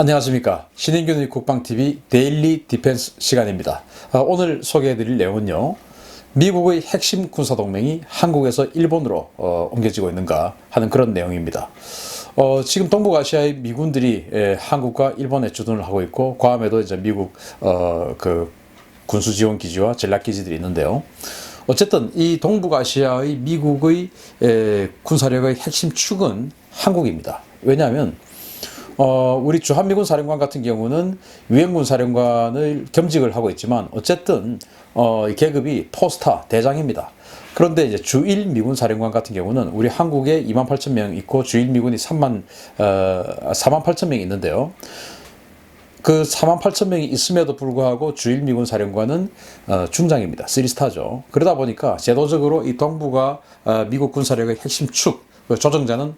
안녕하십니까. 신인균의 국방TV 데일리 디펜스 시간입니다. 아, 오늘 소개해드릴 내용은요. 미국의 핵심 군사동맹이 한국에서 일본으로 어, 옮겨지고 있는가 하는 그런 내용입니다. 어, 지금 동북아시아의 미군들이 예, 한국과 일본에 주둔을 하고 있고, 괌에도 이제 미국 어, 그 군수 지원 기지와 전략 기지들이 있는데요. 어쨌든 이 동북아시아의 미국의 에, 군사력의 핵심 축은 한국입니다. 왜냐하면 어, 우리 주한미군 사령관 같은 경우는 유엔군 사령관을 겸직을 하고 있지만 어쨌든 어, 이 계급이 포스타 대장입니다. 그런데 이제 주일 미군 사령관 같은 경우는 우리 한국에 2만 8천 명 있고 주일 미군이 3만 어, 4만 8천 명이 있는데요. 그 4만 8천 명이 있음에도 불구하고 주일 미군 사령관은 어, 중장입니다. 3스타죠. 그러다 보니까 제도적으로 이 동부가 어, 미국 군사력의 핵심 축, 그 조정자는 어,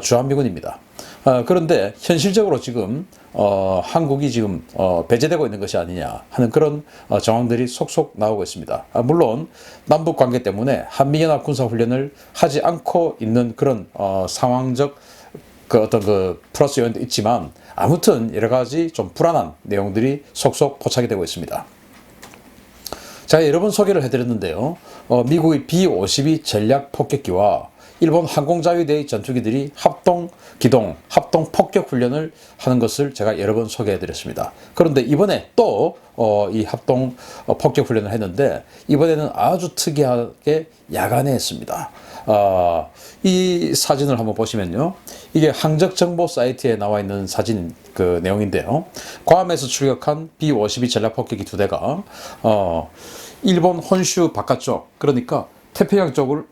주한미군입니다. 어, 그런데 현실적으로 지금 어, 한국이 지금 어, 배제되고 있는 것이 아니냐 하는 그런 어, 정황들이 속속 나오고 있습니다. 아, 물론 남북 관계 때문에 한미연합 군사 훈련을 하지 않고 있는 그런 어, 상황적 그 어떤 그 플러스 요인도 있지만 아무튼 여러 가지 좀 불안한 내용들이 속속 포착이 되고 있습니다. 제가 여러 번 소개를 해드렸는데요. 어, 미국의 B-52 전략 폭격기와 일본 항공자위대의 전투기들이 합동 기동, 합동 폭격 훈련을 하는 것을 제가 여러 번 소개해 드렸습니다. 그런데 이번에 또 어, 이 합동 어, 폭격 훈련을 했는데 이번에는 아주 특이하게 야간에 했습니다. 어, 이 사진을 한번 보시면요. 이게 항적 정보 사이트에 나와 있는 사진 그 내용인데요. 괌에서 출격한 B-52 전략 폭격기 두 대가 어, 일본 혼슈 바깥쪽 그러니까 태평양 쪽을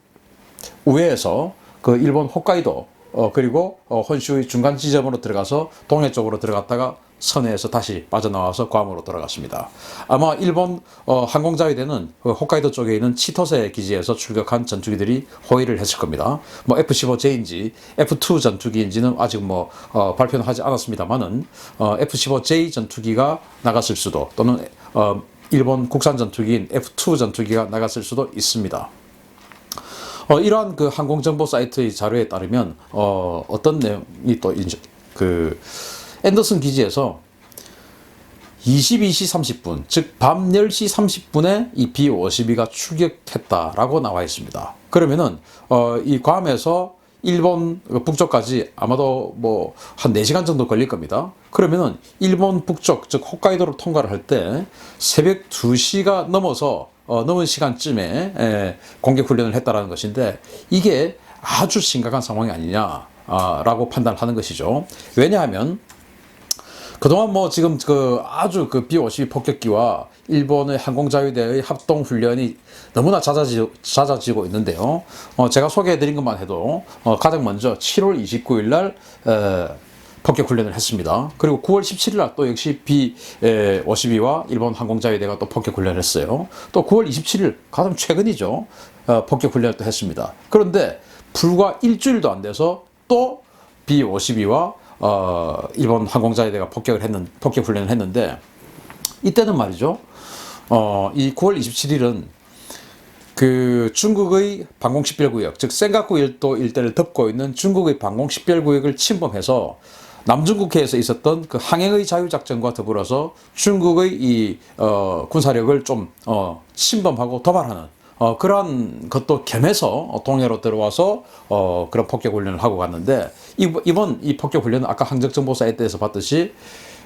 우회해서 그 일본 홋카이도 어, 그리고 어, 혼슈의 중간 지점으로 들어가서 동해 쪽으로 들어갔다가 선해에서 다시 빠져나와서 괌으로 돌아갔습니다. 아마 일본 어, 항공자위대는 그 홋카이도 쪽에 있는 치토세 기지에서 출격한 전투기들이 호위를 했을 겁니다. 뭐 F-15J인지 F-2 전투기인지는 아직 뭐 어, 발표는 하지 않았습니다만은 어, F-15J 전투기가 나갔을 수도 또는 어, 일본 국산 전투기인 F-2 전투기가 나갔을 수도 있습니다. 어, 이러한 그 항공정보 사이트의 자료에 따르면 어, 어떤 내용이 또그 앤더슨 기지에서 22시 30분, 즉 밤 10시 30분에 이 B-52가 출격했다라고 나와 있습니다. 그러면은 어, 이 괌에서 일본 그 북쪽까지 아마도 뭐 한 4시간 정도 걸릴 겁니다. 그러면은 일본 북쪽, 즉 홋카이도를 통과를 할 때 새벽 2시가 넘어서 어, 넘은 시간쯤에 에, 공격 훈련을 했다라는 것인데 이게 아주 심각한 상황이 아니냐라고 판단하는 것이죠. 왜냐하면 그동안 뭐 지금 그 아주 그 B-52 폭격기와 일본의 항공자위대의 합동 훈련이 너무나 잦아지, 잦아지고 있는데요. 어, 제가 소개해드린 것만 해도 어, 가장 먼저 7월 29일 날 에, 폭격 훈련을 했습니다. 그리고 9월 17일 날 또 역시 B-52와 일본 항공자위대가 또 폭격 훈련을 했어요. 또 9월 27일 가장 최근이죠. 어, 폭격 훈련을 또 했습니다. 그런데 불과 일주일도 안 돼서 또 B-52와 어, 일본 항공자위대가 폭격을 했는 폭격 훈련을 했는데 이때는 말이죠. 어, 이 9월 27일은 그 중국의 방공 식별 구역, 즉 센가쿠 일도 일대를 덮고 있는 중국의 방공 식별 구역을 침범해서 남중국해에서 있었던 그 항행의 자유작전과 더불어서 중국의 이 어, 군사력을 좀 어, 침범하고 도발하는 어, 그러한 것도 겸해서 동해로 들어와서 어, 그런 폭격 훈련을 하고 갔는데 이번 이 폭격 훈련은 아까 항적정보 사이트에서 봤듯이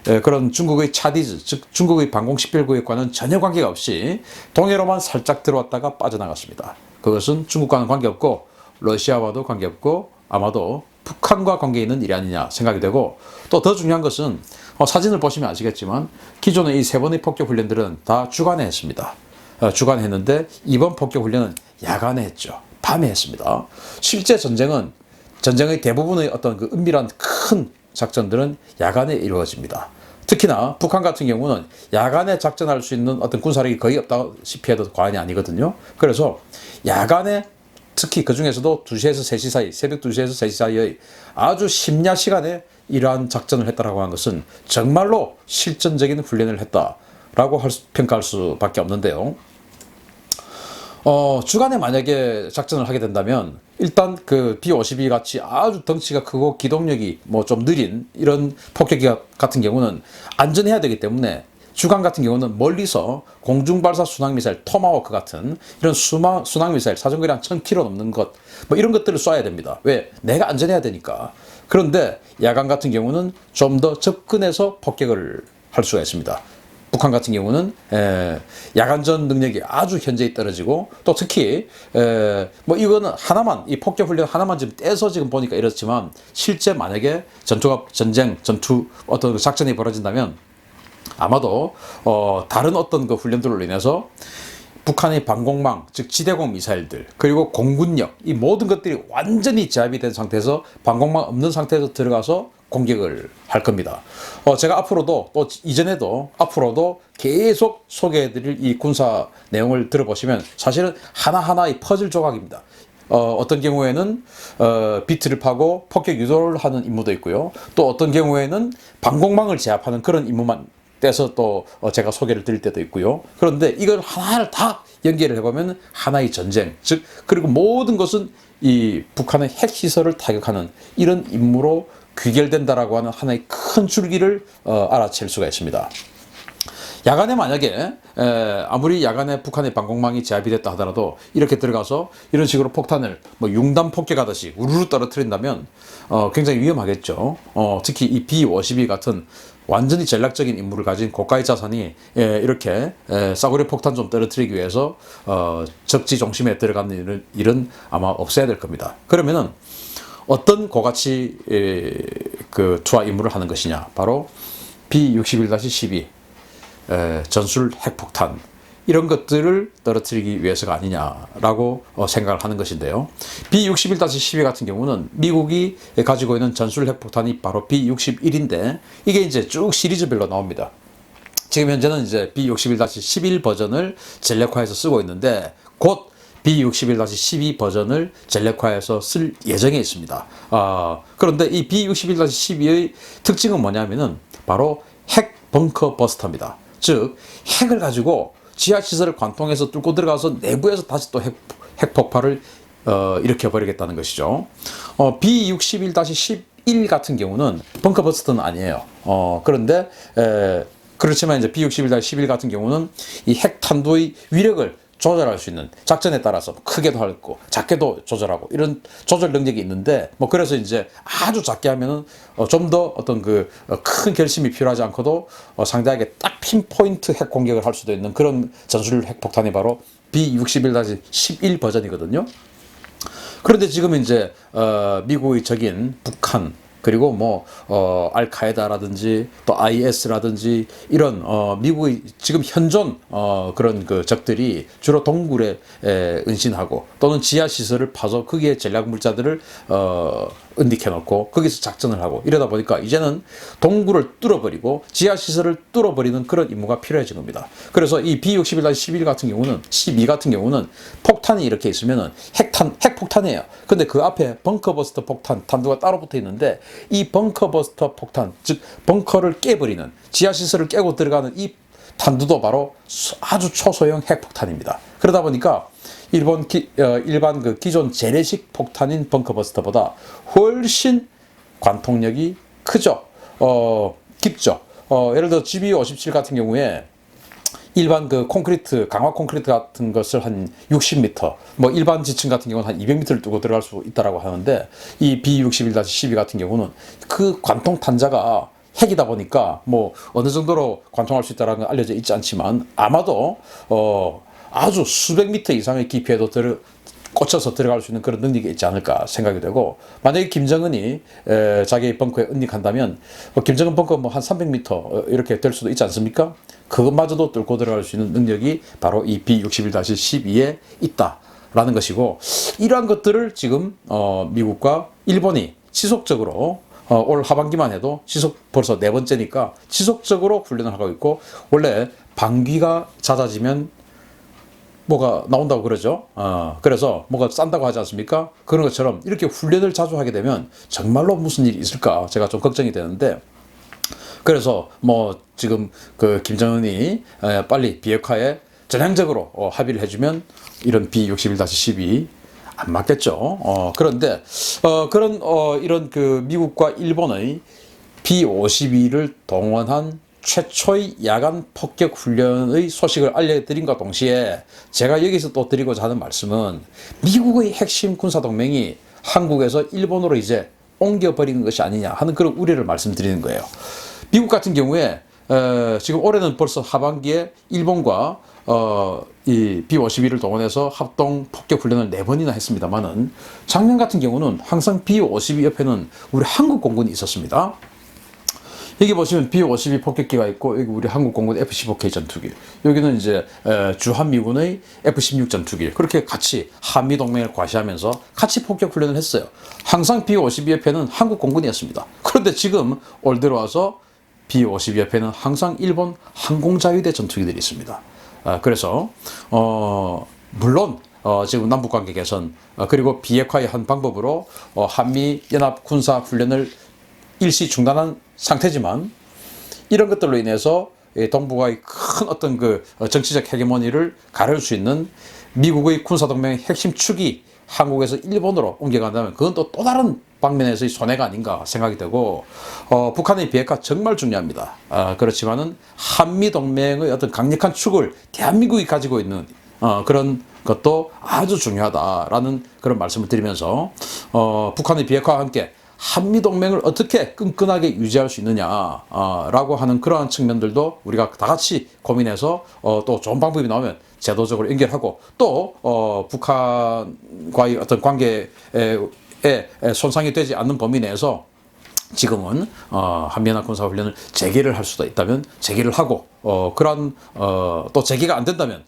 에, 그런 중국의 차디즈 즉 중국의 방공 식별구역과는 전혀 관계가 없이 동해로만 살짝 들어왔다가 빠져나갔습니다. 그것은 중국과는 관계없고 러시아와도 관계없고 아마도 북한과 관계 있는 일이 아니냐 생각이 되고 또 더 중요한 것은 어, 사진을 보시면 아시겠지만 기존의 이 세 번의 폭격 훈련들은 다 주간에 했습니다. 어, 주간에 했는데 이번 폭격 훈련은 야간에 했죠. 밤에 했습니다. 실제 전쟁은 전쟁의 대부분의 어떤 그 은밀한 큰 작전들은 야간에 이루어집니다. 특히나 북한 같은 경우는 야간에 작전할 수 있는 어떤 군사력이 거의 없다시피 해도 과언이 아니거든요. 그래서 야간에 특히 그 중에서도 2시에서 3시 사이, 새벽 2시에서 3시 사이의 아주 심야 시간에 이러한 작전을 했다라고 하는 것은 정말로 실전적인 훈련을 했다라고 할 수, 평가할 수밖에 없는데요. 어, 주간에 만약에 작전을 하게 된다면 일단 그 B-52 같이 아주 덩치가 크고 기동력이 뭐 좀 느린 이런 폭격기 같은 경우는 안전해야 되기 때문에 주간 같은 경우는 멀리서 공중발사 순항미사일 토마호크 같은 이런 수마, 순항미사일 사정거리 한 1000km 넘는 것 뭐 이런 것들을 쏴야 됩니다. 왜? 내가 안전해야 되니까. 그런데 야간 같은 경우는 좀 더 접근해서 폭격을 할 수가 있습니다. 북한 같은 경우는 에, 야간전 능력이 아주 현저히 떨어지고 또 특히 에, 뭐 이거는 하나만 이 폭격 훈련 하나만 지금 떼서 지금 보니까 이렇지만 실제 만약에 전투가 전쟁 전투 어떤 그 작전이 벌어진다면 아마도 어, 다른 어떤 그 훈련들로 인해서 북한의 방공망, 즉 지대공 미사일들, 그리고 공군력, 이 모든 것들이 완전히 제압이 된 상태에서 방공망 없는 상태에서 들어가서 공격을 할 겁니다. 어, 제가 앞으로도 또 이전에도 앞으로도 계속 소개해드릴 이 군사 내용을 들어보시면 사실은 하나하나의 퍼즐 조각입니다. 어, 어떤 경우에는 어, 비트를 파고 폭격 유도를 하는 임무도 있고요. 또 어떤 경우에는 방공망을 제압하는 그런 임무만 떼서 또 어, 제가 소개를 드릴 때도 있고요. 그런데 이걸 하나를 다 연계를 해보면 하나의 전쟁, 즉 그리고 모든 것은 이 북한의 핵 시설을 타격하는 이런 임무로 귀결된다라고 하는 하나의 큰 줄기를 어, 알아챌 수가 있습니다. 야간에 만약에 에, 아무리 야간에 북한의 방공망이 제압이 됐다 하더라도 이렇게 들어가서 이런 식으로 폭탄을 뭐 융단 폭격하듯이 우르르 떨어뜨린다면 어, 굉장히 위험하겠죠. 어, 특히 이 B-52 같은 완전히 전략적인 임무를 가진 고가의 자산이 예, 이렇게 예, 싸구려 폭탄 좀 떨어뜨리기 위해서 어, 적지 중심에 들어가는 일은, 일은 아마 없어야 될 겁니다. 그러면은 어떤 고가치 에, 그 투하 임무를 하는 것이냐? 바로 B61-12 에, 전술 핵폭탄 이런 것들을 떨어뜨리기 위해서가 아니냐라고 어, 생각을 하는 것인데요. B61-12 같은 경우는 미국이 가지고 있는 전술 핵폭탄이 바로 B61인데 이게 이제 쭉 시리즈별로 나옵니다. 지금 현재는 이제 B61-11 버전을 전략화해서 쓰고 있는데 곧 B61-12 버전을 전략화해서 쓸 예정에 있습니다. 아, 그런데 이 B61-12의 특징은 뭐냐면은 바로 핵 벙커 버스터입니다. 즉 핵을 가지고 지하 시설을 관통해서 뚫고 들어가서 내부에서 다시 또 핵, 핵 폭발을 어, 일으켜 버리겠다는 것이죠. 어, B61-11 같은 경우는 벙커 버스터는 아니에요. 어, 그런데 에, 그렇지만 이제 B61-11 같은 경우는 이 핵 탄도의 위력을 조절할 수 있는 작전에 따라서 크게도 하고 작게도 조절하고 이런 조절 능력이 있는데 뭐 그래서 이제 아주 작게 하면은 어좀더 어떤 그 큰 결심이 필요하지 않고도 어 상대에게 딱 핀포인트 핵 공격을 할 수도 있는 그런 전술 핵폭탄이 바로 B61-11 버전이거든요. 그런데 지금 이제 어 미국의 적인 북한 그리고 뭐 어, 알카에다라든지 또 IS라든지 이런 어, 미국의 지금 현존 어, 그런 그 적들이 주로 동굴에 에, 은신하고 또는 지하 시설을 파서 거기에 전략 물자들을 어, 은닉해 놓고 거기서 작전을 하고 이러다 보니까 이제는 동굴을 뚫어버리고 지하 시설을 뚫어버리는 그런 임무가 필요해진 겁니다. 그래서 이 B61-11 같은 경우는 12 같은 경우는 폭탄이 이렇게 있으면은 핵탄 핵폭탄이에요. 근데 그 앞에 벙커버스터 폭탄 탄두가 따로 붙어 있는데 이 벙커버스터 폭탄 즉 벙커를 깨버리는 지하 시설을 깨고 들어가는 이 탄두도 바로 아주 초소형 핵폭탄입니다. 그러다 보니까 일본 기, 어, 일반 그 기존 재래식 폭탄인 벙커버스터보다 훨씬 관통력이 크죠. 어, 깊죠. 어, 예를 들어 GB57 같은 경우에 일반 그 콘크리트 강화 콘크리트 같은 것을 한 60m 뭐 일반 지층 같은 경우는 한 200m를 뚫고 들어갈 수 있다라고 하는데 이 B61-12 같은 경우는 그 관통 탄자가 핵이다 보니까 뭐 어느 정도로 관통할 수 있다라는 건 알려져 있지 않지만 아마도 어 아주 수백 미터 이상의 깊이에도 들어 꽂혀서 들어갈 수 있는 그런 능력이 있지 않을까 생각이 되고 만약에 김정은이 에, 자기 벙커에 은닉한다면 뭐 김정은 벙커 뭐 한 300m 어, 이렇게 될 수도 있지 않습니까? 그것마저도 뚫고 들어갈 수 있는 능력이 바로 이 B61-12에 있다라는 것이고 이러한 것들을 지금 어, 미국과 일본이 지속적으로 어, 올 하반기만 해도 지속 벌써 네 번째니까 지속적으로 훈련을 하고 있고 원래 방귀가 잦아지면 뭐가 나온다고 그러죠. 어, 그래서 뭐가 싼다고 하지 않습니까? 그런 것처럼 이렇게 훈련을 자주 하게 되면 정말로 무슨 일이 있을까 제가 좀 걱정이 되는데 그래서 뭐 지금 그 김정은이 에, 빨리 비핵화에 전향적으로 어, 합의를 해주면 이런 B61-12 안 맞겠죠. 어, 그런데 어, 그런 어, 이런 그 미국과 일본의 B-52를 동원한 최초의 야간 폭격 훈련의 소식을 알려드린과 동시에 제가 여기서 또 드리고자 하는 말씀은 미국의 핵심 군사 동맹이 한국에서 일본으로 이제 옮겨버리는 것이 아니냐 하는 그런 우려를 말씀드리는 거예요. 미국 같은 경우에 에, 지금 올해는 벌써 하반기에 일본과 어, 이 B-52를 동원해서 합동 폭격 훈련을 네 번이나 했습니다만은 작년 같은 경우는 항상 B-52 옆에는 우리 한국 공군이 있었습니다. 여기 보시면 B-52 폭격기가 있고 여기 우리 한국 공군 F-15K 전투기 여기는 이제 에, 주한미군의 F-16 전투기 그렇게 같이 한미 동맹을 과시하면서 같이 폭격 훈련을 했어요. 항상 B-52 옆에는 한국 공군이었습니다. 그런데 지금 올 들어와서 B-52 옆에는 항상 일본 항공자위대 전투기들이 있습니다. 아, 그래서 어, 물론 어, 지금 남북 관계 개선 어, 그리고 비핵화의 한 방법으로 어, 한미 연합 군사 훈련을 일시 중단한 상태지만 이런 것들로 인해서 이 동북아의 큰 어떤 그 어, 정치적 헤게모니를 가를 수 있는 미국의 군사 동맹의 핵심 축이 한국에서 일본으로 옮겨간다면 그건 또 또 다른 방면에서의 손해가 아닌가 생각이 되고 어, 북한의 비핵화 정말 중요합니다. 아, 그렇지만은 한미 동맹의 어떤 강력한 축을 대한민국이 가지고 있는 어, 그런 것도 아주 중요하다라는 그런 말씀을 드리면서 어, 북한의 비핵화와 함께 한미 동맹을 어떻게 끈끈하게 유지할 수 있느냐라고 하는 그러한 측면들도 우리가 다 같이 고민해서 어, 또 좋은 방법이 나오면 제도적으로 연결하고 또 어, 북한과의 어떤 관계에 에 손상이 되지 않는 범위 내에서 지금은 어, 한미연합 군사 훈련을 재개를 할 수도 있다면 재개를 하고 어, 그런 어, 또 재개가 안 된다면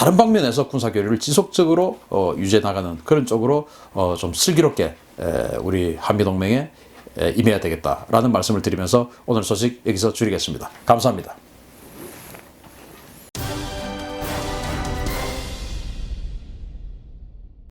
다른 방면에서 군사 교류를 지속적으로 어, 유지해 나가는 그런 쪽으로 어, 좀 슬기롭게 에, 우리 한미 동맹에 에, 임해야 되겠다라는 말씀을 드리면서 오늘 소식 여기서 줄이겠습니다. 감사합니다.